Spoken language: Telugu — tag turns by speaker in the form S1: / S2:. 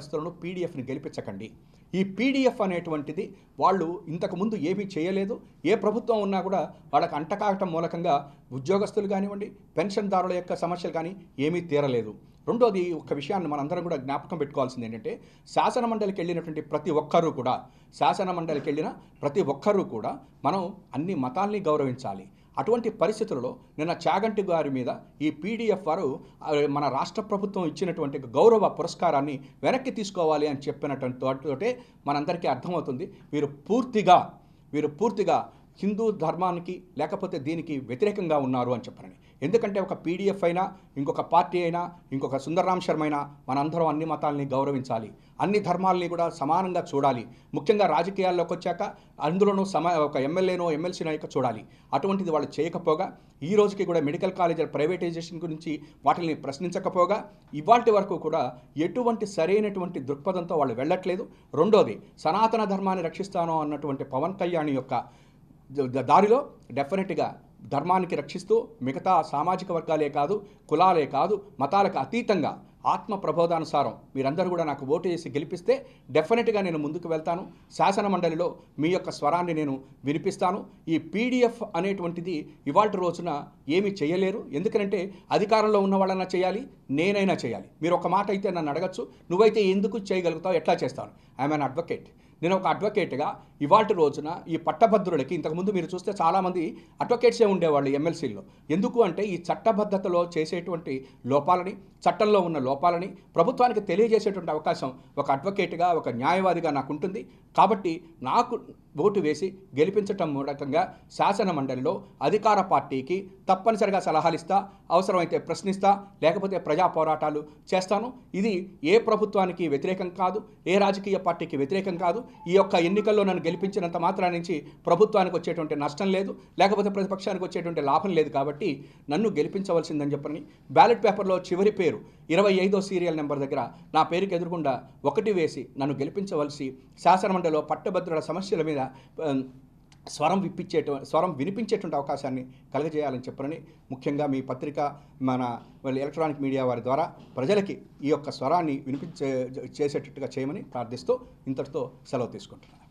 S1: పరిస్థితులను పీడిఎఫ్ని గెలిపించకండి. ఈ పీడిఎఫ్ అనేటువంటిది వాళ్ళు ఇంతకుముందు ఏమీ చేయలేదు ఏ ప్రభుత్వం ఉన్నా కూడా వాళ్ళకి అంటకాగటం మూలకంగా ఉద్యోగస్తులు కానివ్వండి పెన్షన్దారుల యొక్క సమస్యలు కానీ ఏమీ తీరలేదు. రెండోది ఒక విషయాన్ని మనందరం కూడా జ్ఞాపకం పెట్టుకోవాల్సింది ఏంటంటే శాసన మండలికి వెళ్ళినటువంటి ప్రతి ఒక్కరూ కూడా శాసన మండలికి వెళ్ళిన ప్రతి ఒక్కరూ కూడా మనం అన్ని మతాల్ని గౌరవించాలి. అటువంటి పరిస్థితులలో నిన్న చాగంటి గారి మీద ఈ పీడిఎఫ్ వారు మన రాష్ట్ర ప్రభుత్వం ఇచ్చినటువంటి గౌరవ పురస్కారాన్ని వెనక్కి తీసుకోవాలి అని చెప్పినటువంటి తోటే మనందరికీ అర్థమవుతుంది. వీరు పూర్తిగా వీరు పూర్తిగా హిందూ ధర్మానికి లేకపోతే దీనికి వ్యతిరేకంగా ఉన్నారు అని చెప్పారని ఎందుకంటే ఒక పీడిఎఫ్ అయినా ఇంకొక పార్టీ అయినా ఇంకొక సుందరరామ్ శర్మ అయినా మనందరం అన్ని మతాలని గౌరవించాలి. అన్ని ధర్మాలని కూడా సమానంగా చూడాలి. ముఖ్యంగా రాజకీయాల్లోకి వచ్చాక అందులోనూ సమ ఒక ఎమ్మెల్యేనో ఎమ్మెల్సీనో ఇక చూడాలి. అటువంటిది వాళ్ళు చేయకపోగా ఈ రోజుకి కూడా మెడికల్ కాలేజీల ప్రైవేటైజేషన్ గురించి వాటిని ప్రశ్నించకపోగా ఇవాటి వరకు కూడా ఎటువంటి సరైనటువంటి దృక్పథంతో వాళ్ళు వెళ్ళట్లేదు. రెండోది సనాతన ధర్మాన్ని రక్షిస్తాను అన్నటువంటి పవన్ కళ్యాణ్ యొక్క దారిలో డెఫినెట్గా ధర్మానికి రక్షిస్తూ మిగతా సామాజిక వర్గాలే కాదు కులాలే కాదు మతాలకు అతీతంగా ఆత్మ ప్రబోధానుసారం మీరందరూ కూడా నాకు ఓటు చేసి గెలిపిస్తే డెఫినెట్గా నేను ముందుకు వెళ్తాను. శాసన మండలిలో మీ యొక్క స్వరాన్ని నేను వినిపిస్తాను. ఈ పీడిఎఫ్ అనేటువంటిది ఇవాళ రోజున ఏమీ చేయలేరు. ఎందుకంటే అధికారంలో ఉన్న వాళ్ళైనా చేయాలి నేనైనా చేయాలి. మీరు ఒక మాట అయితే నన్ను అడగచ్చు నువ్వైతే ఎందుకు చేయగలుగుతావు ఎట్లా చేస్తాను ఐఎమ్ అన్ అడ్వకేట్. నేను ఒక అడ్వకేట్గా ఇవాటి రోజున ఈ పట్టభద్రులకి ఇంతకుముందు మీరు చూస్తే చాలామంది అడ్వకేట్సే ఉండేవాళ్ళు ఎమ్మెల్సీల్లో. ఎందుకు అంటే ఈ చట్టబద్ధతలో చేసేటువంటి లోపాలని చట్టంలో ఉన్న లోపాలని ప్రభుత్వానికి తెలియజేసేటువంటి అవకాశం ఒక అడ్వకేట్గా ఒక న్యాయవాదిగా నాకు ఉంటుంది. కాబట్టి నాకు ఓటు వేసి గెలిపించటం మూలకంగా శాసన మండలిలో అధికార పార్టీకి తప్పనిసరిగా సలహాలు ఇస్తా అవసరమైతే ప్రశ్నిస్తా లేకపోతే ప్రజా పోరాటాలు చేస్తాను. ఇది ఏ ప్రభుత్వానికి వ్యతిరేకం కాదు ఏ రాజకీయ పార్టీకి వ్యతిరేకం కాదు. ఈ యొక్క ఎన్నికల్లో నన్ను గెలిపించినంత మాత్రం నుంచి ప్రభుత్వానికి వచ్చేటువంటి నష్టం లేదు లేకపోతే ప్రతిపక్షానికి వచ్చేటువంటి లాభం లేదు కాబట్టి నన్ను గెలిపించవలసిందని చెప్పని బ్యాలెట్ పేపర్లో చివరి పేరు ఇరవై ఐదో సీరియల్ నెంబర్ దగ్గర నా పేరుకి ఎదురుకుండా ఒకటి వేసి నన్ను గెలిపించవలసి శాసనమండలిలో పట్టభద్రుల సమస్యల మీద స్వరం విప్పించేట స్వరం వినిపించేటువంటి అవకాశాన్ని కలగజేయాలని చెప్పనని ముఖ్యంగా మీ పత్రిక మన ఎలక్ట్రానిక్ మీడియా వారి ద్వారా ప్రజలకి ఈ యొక్క స్వరాన్ని వినిపించే చేసేటట్టుగా చేయమని ప్రార్థిస్తూ ఇంతటితో సెలవు తీసుకుంటున్నాను.